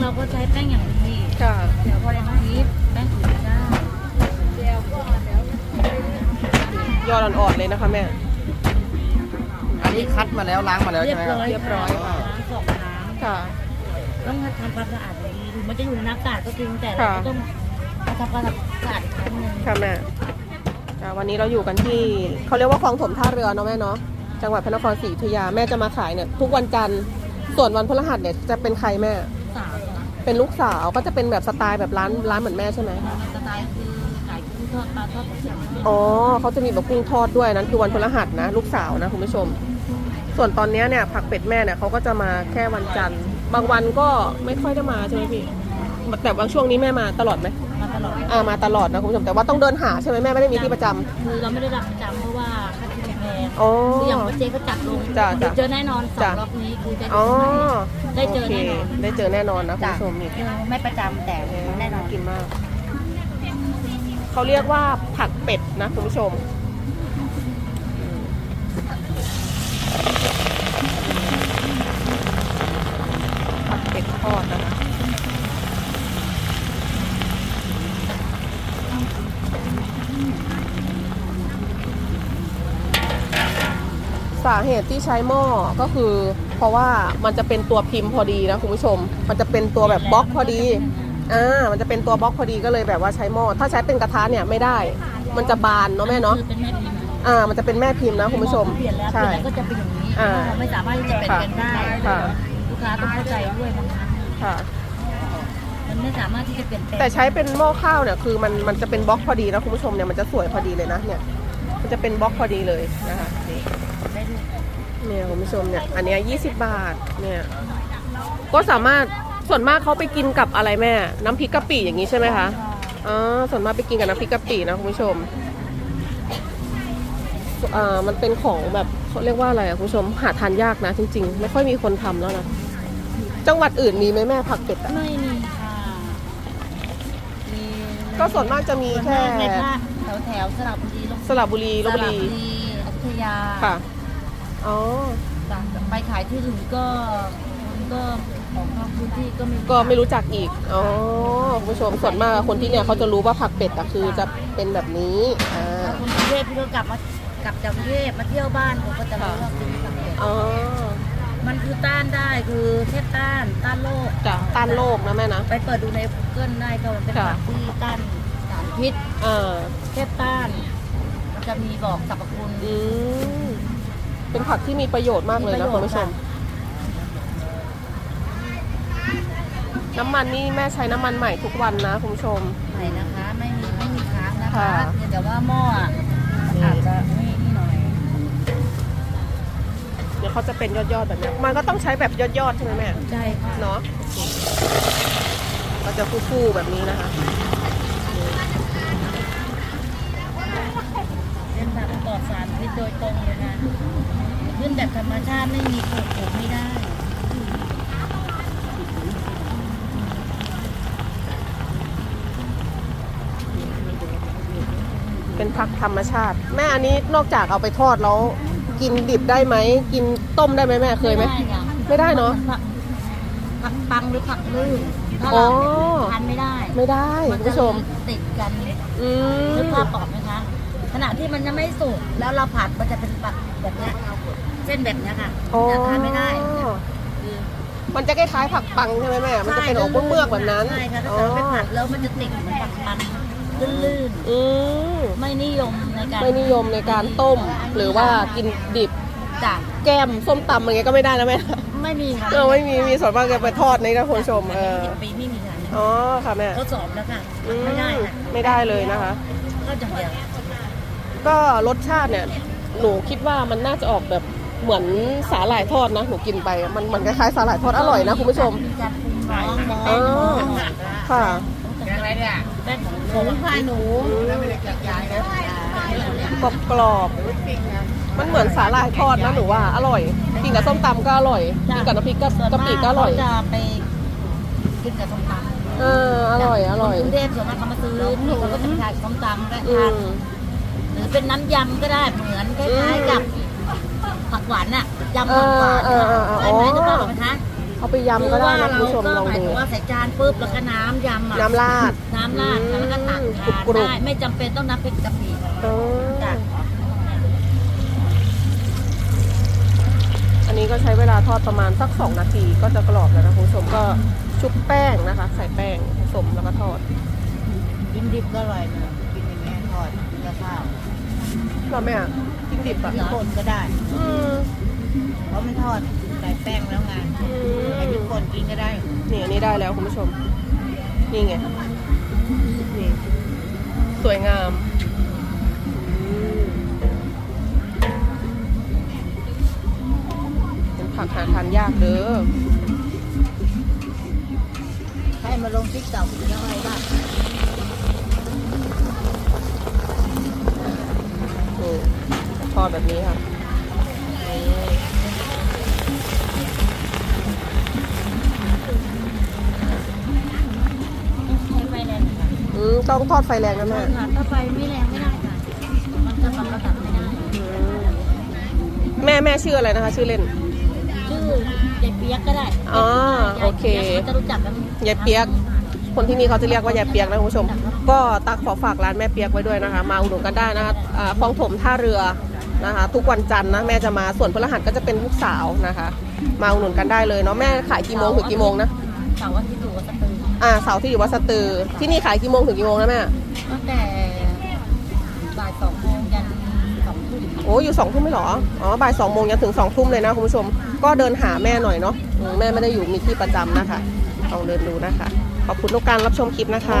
เราก็ใช้แป้งอย่างดีค่ะเดี๋ยวพอในห้องนี้แป้งอื่นไม่ได้ยอดอ่อนๆเลยนะคะแม่ อันนี้คัดมาแล้วล้างมาแล้วเรียใช่บไหมคร้รับอยเรียบร้อยล้างสองน้ค่ะำต้องทำความสะอาดดีถึงมันจะอยู่ในน้ำสะอาดก็จริงแต่เราค่ะก็ต้องมาทำความสะอาดอีกครั้งหนึ่งค่ะแม่อ่าวันนี้เราอยู่กันที่เขาเรียกว่าคลองถมท่าเรือเนาะแม่เนาะจังหวัดพระนครศรีอยุธยาแม่จะมาขายเนี่ยทุกวันจันทร์ส่วนวันพฤหัสเนี่ยจะเป็นใครแม่สาวอะ เป็นลูกสาวก็จะเป็นแบบสไตล์แบบร้านร้านเหมือนแม่ใช่ไหมสไตล์คือขายกุ้งทอดปลาทอดกระเทียมอ๋อเขาจะมีแบบกุ้งทอดด้วยนั้นคือวันพฤหัสนะ ลูกสาวนะคุณผู้ชม ส่วนตอนเนี้ยเนี่ยผักเป็ดแม่เนี่ยเขาก็จะมาแค่วันจันทร์บางวันก็ไม่ค่อยได้มาใช่ไหมพี่แต่บางช่วงนี้แม่มาตลอดไหมมาตลอดอ่ามาตลอดนะคุณผู้ชมแต่ว่าต้องเดินหาใช่ไหมแม่ไม่ได้มีที่ประจำคือเราไม่ได้รับประจำเพราะว่า ค่าที่แพงอ๋อคืออย่างว่าเจ๊ก็จัดลงจ้ะจ้ะเจอแน่นอนสอจ้ะ งรอบนี้คือจะอ๋อได้เจอโคแน่นอนได้เจอแน่นอนนะคุณผู้ชมนี่ คือไม่ประจำแต่แน่นอนกินมาก เขาเรียกว่าผักเป็ดนะคุณผู้ชม ผักเป็ดทอดนะคะาเหตุที่ใช้หม้อก็คือ เพราะว่ามันจะเป็นตัวพิมพ์พอดีนะคุณผู้ชม มันจะเป็นตัวแบบบล็อกพอดีอ่ามันจะเป็นตัวบล็อกพอดีก็เลยแบบว่าใช้หม้อถ้าใช้เป็นกระทะเนี่ยไม่ได้ มันจะบานเนาะแม่เนาะคือเป็นแม่พิมพ์อ่ามันจะเป็นแม่พิมพ์นะคุณผู้ชมเปลี่ยนแล้วเปใช่ลี่ยนแล้วก็จะเป็นอย่างนี้อ่าเราไม่สามารถที่จะเป็นกันได้ค่ะลูกค้าต้องเข้าใจด้วยบางครั้งค่ะมันไม่สามารถที่จะเปลี่ยนแปลงแต่ใช้เป็นหม้อข้าวเนี่ยคือมันมันจะเป็นบล็อกพอดีนะคุณผู้ชมเนี่ยมันจะสวยพอดีเลยนะเนี่ยมันจะเป็นบล็อกพอดีเลยนะคะนี่ได้ด้วยเนี่ย คุณผู้ชมเนี่ย อันเนี้ย20 บาท เนี่ย ก็สามารถ ส่วนมากเขาไปกินกับอะไรแม่ น้ำพริกกะปิอย่างนี้ใช่ไหมคะ อ๋อ ส่วนมากไปกินกับน้ำพริกกะปินะคุณผู้ชมอ่ามันเป็นของแบบเขาเรียกว่าอะไรอะคุณผู้ชม หาทานยากนะ จริง ๆ ไม่ค่อยมีคนทำแล้วนะ จังหวัดอื่นมีไหมแม่ผักเป็ดอะไม่มีค่ะมีก็ส่วนมากจะมีส่วนแค่มากในภาคแถวแถวๆสระบุรีลงสระบุรีลบบุรีสระอยุธยา ค่ะ อ๋อจ้ะไปขายที่อื่นก็คนก็ของนอกพื้นที่ก็มีก็ไม่รู้จักอีก อ๋อคุณผู้ชมส่วนมากคนที่เนี่ยเขาจะรู้ว่าผักเป็ดอะคือจะเป็นแบบนี้ อ่า คนกรุงเทพที่เขากลับมากลับจากกรุงเทพมาเที่ยวบ้านเขาก็จะรู้ว่าเป็นสังเกตอ๋อมันคือต้านได้คือเทศต้านต้านโรคจะต้านโรคนะแม่นะ ไปเปิดดูใน Google ได้ก็มันเป็นค่ะผักที่ต้านสารพิษอ่าเทศต้าน มันจะมีบอกสรรพคุณอืม เป็นผักที่มีประโยชน์มากเลยนะมีคุประณโยชน์ผู้ชมค่ะน้ำมันนี่แม่ใช้น้ำมันใหม่ทุกวันนะคุณผู้ชมไหนนะคะ ไม่มีไม่มีค้างนะคะค่ะเพียงแต่ว่าหม้ออะอาจจะนี่นี่หน่อย เดี๋ยวเขาจะเป็นยอดๆแบบเนี้ยมันก็ต้องใช้แบบยอดๆใช่ไหมแม่ ใช่ค่ะเนาะก็จะฟูๆแบบนี้นะคะ เป็นแบบปลอดสารพิษโดยตรงเลยนะขึ้นแบบธ รรมชาติไม่มีปลูกปลูกไม่ได้เป็นผักธรรมชาติ แม่อันนี้นอกจากเอาไปทอดแล้ว กินดิบได้ไหม กินต้มได้ไหมแม่เคยไหมไม่ด้ไม่ได้เนอะ ผักผักปังหรือผักลื่นถ้าอ๋อเราทานไม่ได้ไม่ได้คุณผู้ชม นจะติดกันอืนึกมภาพออกไหมคะขณะที่มันยังไม่สุกแล้วเราผัดมันจะเป็นแบบแบบเนี้ย เส้นแบบเนี้ยค่ะอ๋อจะทานไม่ได้คือมันจะคล้ายๆผักปังใช่ไหมแม่ มันจะเป็นออกเมือกๆแบบนั้นใช่ค่ะถ้าเกิดว่าไปผัดแล้วมันจะติดเหมือนผักปังลื่นอืมๆไม่นิยมในการไม่นิยมในการต้ม หรือว่ากินดิบจ้ะแก้มส้มตำอะไรเงี้ยก็ไม่ได้นะแม่ไม่มีค่ะเออไม่มีมีส่วนมากจะไปทอดนี่นะคุณผู้ชมเออสิบปีไม่มีค่ะอ๋อค่ะแม่ทดสอบแล้วค่ะอืไม่ได้ค่ะไม่ได้เลยนะคะ ก็อย่างเดียวก็รสชาติเนี่ย หนูคิดว่ามันน่าจะออกแบบ เหมือนสาหร่ายทอดนะหนูกินไป มันมันคล้ายๆสาหร่ายทอดอร่อยนะคุณผู้ชมมีการปรุงน้องในอ๋แป้งอหมูค่ะอะไรเนี่ยแป้งหมูหมูพายหนูแล้วไม่ได้จัดยายนะกรอบกรอบๆมันเหมือนสาหร่ายทอดนะหนูว่าอร่อยกินกับส้มตำก็อร่อยกินกับน้ำพริกกะส่วนกะมาปิกก็อร่อยเขาจะไปกินกับส้มตำเอออร่อยอร่อยคนกรุงเทพส่วนมากเขามาซื้อนี่เขาก็จะไปทานส้มตำก็อืทานมหรือเป็นน้ำยำก็ได้เหมือนคล้ายๆกับผัก หวานน่ะยำผักหวานเออเออเออเออใช่ไหมอ๋อจะบอกไหมคะเอาไปยำก็ได้นะคุณผู้ชมหรืลองว่าเราก็หมายดู ถึงว่าใส่จานปุ๊บแล้วก็น้ำยำอะน้ำราดน้ำราดแล้วก็ตักอืมทานกรุบๆ ได้ไม่จำเป็นต้องน้ำพริกกะปิอ๋อจ้ะอันนี้ก็ใช้เวลาทอดประมาณสัก 2 นาทีก็จะกรอบแล้วนะคุณผู้ชมก็ชุบแป้งนะคะ ใส่แป้งผสมแล้วก็ทอดกินดิบก็อร่อยนะกินอย่างเงี้ยท อดกินกับข้าวเราไม่อะกินดิบอะกินคนก็ได้ อืมเพราะมันทอดใส่แป้งแล้วไงอืใครมทุกคนกินก็ได้ นี่อันนี้ได้แล้วคุณผู้ชม นี่ไง นี่ สวยงามอืมเป็นผักหาทานยากเด้อให้มาลงติ๊กต็อกยังไงบ้าง อดแบบนี้ค่ะนี่ใช้ไฟแรงค่ะอืมต้องทอดไฟแรงนะแม่ค่ะถ้าไฟไม่แรงไม่ได้ค่ะ มันจะปรับระดับไม่ได้อืมแม่แม่ชื่ออะไรนะคะ ชื่อเล่น ชื่อยายเปียกก็ได้อ๋อโอเคยายปี๊ยกจะรู้จักกันยายเปียก คนที่นี่เขาจะเรียกว่ายายเปียกนะคุณผู้ชม ก็ตักขอฝากร้านแม่เปียกไว้ด้วยนะคะ มาอุดหนุนกันได้นะคะอ่าคลองถมท่าเรือ นะคะ ทุกวันจันทร์นะแม่จะมาส่วนพฤหัสก็จะเป็นลูกสาวนะคะ มาอุดหนุนกันได้เลยเนาะแม่ขายกี่โมงถึงกี่โมงนะเสาร์อาทิตย์อยู่วัดสตืออ่าเสาร์ที่อยู่วัดสตือ ที่นี่ขายกี่โมงถึงกี่โมงนะแม่ตั้งแต่บ่ายสองโมงยันสองทุ่มโอ้อยู่สองทุ่มไม่หรออ๋อบ่ายสองโมงยันถึงสองทุ่มเลยนะคุณผู้ชม ก็เดินหาแม่หน่อยเนาะอืมแม่ไม่ได้อยู่มีที่ประจำนะคะลองเดินดูนะคะขอบคุณทุกการรับชมคลิปนะคะ